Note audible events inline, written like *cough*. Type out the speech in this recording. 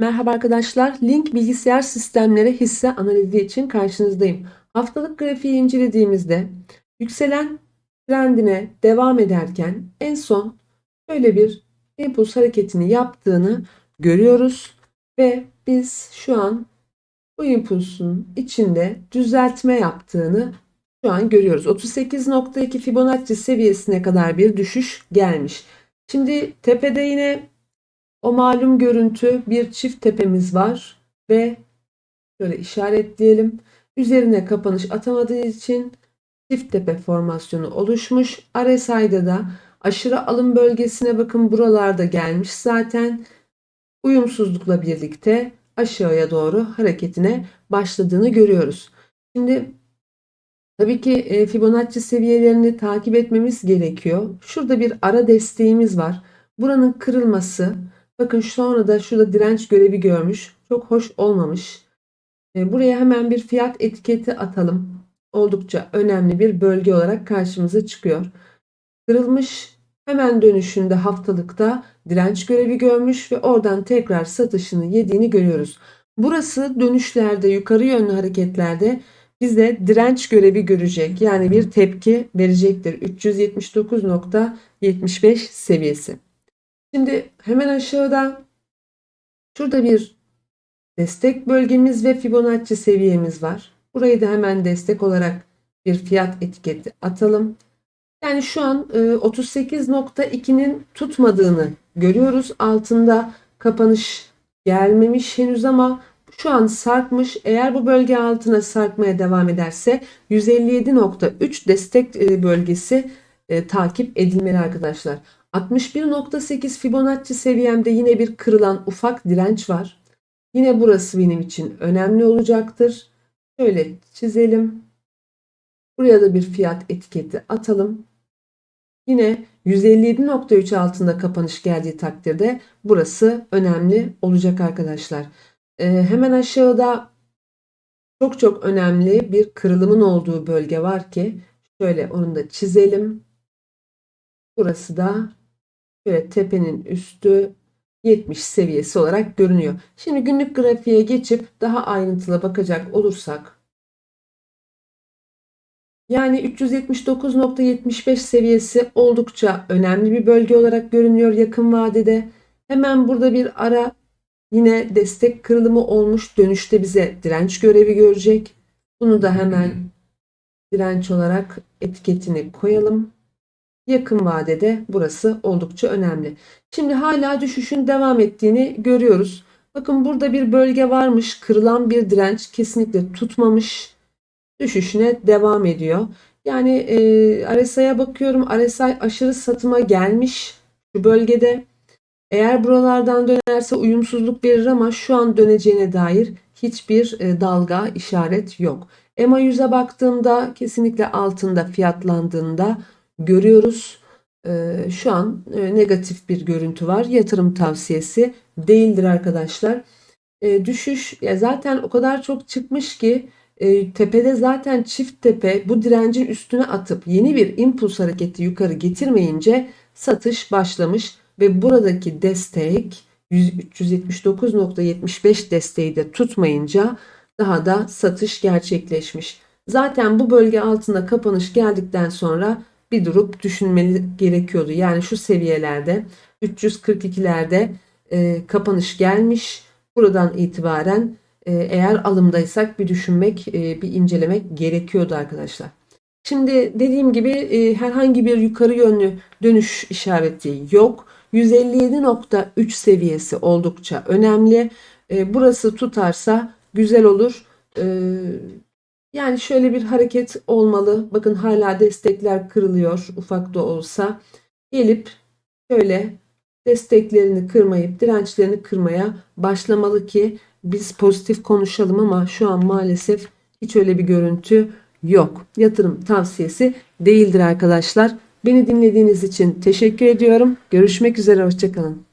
Merhaba arkadaşlar. Link bilgisayar sistemleri hisse analizi için karşınızdayım. Haftalık grafiği incelediğimizde yükselen trendine devam ederken en son böyle bir impuls hareketini yaptığını görüyoruz ve biz şu an bu impulsun içinde düzeltme yaptığını şu an görüyoruz. 38.2 Fibonacci seviyesine kadar bir düşüş gelmiş. Şimdi tepede yine o malum görüntü bir çift tepemiz var ve şöyle işaretleyelim. Üzerine kapanış atamadığı için çift tepe formasyonu oluşmuş. RSI'da da aşırı alım bölgesine bakın buralarda gelmiş zaten. Uyumsuzlukla birlikte aşağıya doğru hareketine başladığını görüyoruz. Şimdi tabii ki e, Fibonacci seviyelerini takip etmemiz gerekiyor. Şurada bir ara desteğimiz var. Buranın kırılması Bakın sonra da şurada direnç görevi görmüş. Çok hoş olmamış. E, buraya hemen bir fiyat etiketi atalım. Oldukça önemli bir bölge olarak karşımıza çıkıyor. Kırılmış hemen dönüşünde haftalıkta direnç görevi görmüş ve oradan tekrar satışını yediğini görüyoruz. Burası dönüşlerde yukarı yönlü hareketlerde bize direnç görevi görecek. Yani bir tepki verecektir. 379.75 seviyesi. Şimdi hemen aşağıda şurada bir destek bölgemiz ve Fibonacci seviyemiz var. Burayı da hemen destek olarak bir fiyat etiketi atalım. Yani şu an 38.2'nin e, tutmadığını görüyoruz. Altında kapanış gelmemiş henüz ama şu an sarkmış. Eğer bu bölge altına sarkmaya devam ederse 157.3 destek e, bölgesi e, takip edilmeli arkadaşlar. 61.8 Fibonacci seviyemde yine bir kırılan ufak direnç var. Yine burası benim için önemli olacaktır. Şöyle çizelim. Buraya da bir fiyat etiketi atalım. Yine 157.3 altında kapanış geldiği takdirde burası önemli olacak arkadaşlar. Ee, hemen aşağıda çok çok önemli bir kırılımın olduğu bölge var ki şöyle onu da çizelim. Burası da Şöyle tepenin üstü 70 seviyesi olarak görünüyor. Şimdi günlük grafiğe geçip daha ayrıntılı bakacak olursak yani 379.75 seviyesi oldukça önemli bir bölge olarak görünüyor yakın vadede. Hemen burada bir ara yine destek kırılımı olmuş. Dönüşte bize direnç görevi görecek. Bunu da hemen *clears throat* direnç olarak etiketini koyalım. Yakın vadede burası oldukça önemli. Şimdi hala düşüşün devam ettiğini görüyoruz. Bakın burada bir bölge varmış. Kırılan bir direnç kesinlikle tutmamış. Düşüşüne devam ediyor. Yani e, RSI'ye bakıyorum. RSI aşırı satıma gelmiş şu bölgede. Eğer buralardan dönerse uyumsuzluk verir ama şu an döneceğine dair hiçbir e, dalga işaret yok. EMA 100'e baktığımda kesinlikle altında fiyatlandığında görüyoruz. Ee, şu an e, negatif bir görüntü var. Yatırım tavsiyesi değildir arkadaşlar. Ee, düşüş zaten o kadar çok çıkmış ki e, tepede zaten çift tepe bu direncin üstüne atıp yeni bir impuls hareketi yukarı getirmeyince satış başlamış ve buradaki destek 379.75 desteği de tutmayınca daha da satış gerçekleşmiş. Zaten bu bölge altında kapanış geldikten sonra bir durup düşünmeli gerekiyordu. Yani şu seviyelerde 342'lerde e, kapanış gelmiş. Buradan itibaren e, eğer alımdaysak bir düşünmek, e, bir incelemek gerekiyordu arkadaşlar. Şimdi dediğim gibi e, herhangi bir yukarı yönlü dönüş işareti yok. 157.3 seviyesi oldukça önemli. E, burası tutarsa güzel olur. E, yani şöyle bir hareket olmalı. Bakın hala destekler kırılıyor ufak da olsa. Gelip şöyle desteklerini kırmayıp dirençlerini kırmaya başlamalı ki biz pozitif konuşalım ama şu an maalesef hiç öyle bir görüntü yok. Yatırım tavsiyesi değildir arkadaşlar. Beni dinlediğiniz için teşekkür ediyorum. Görüşmek üzere hoşçakalın.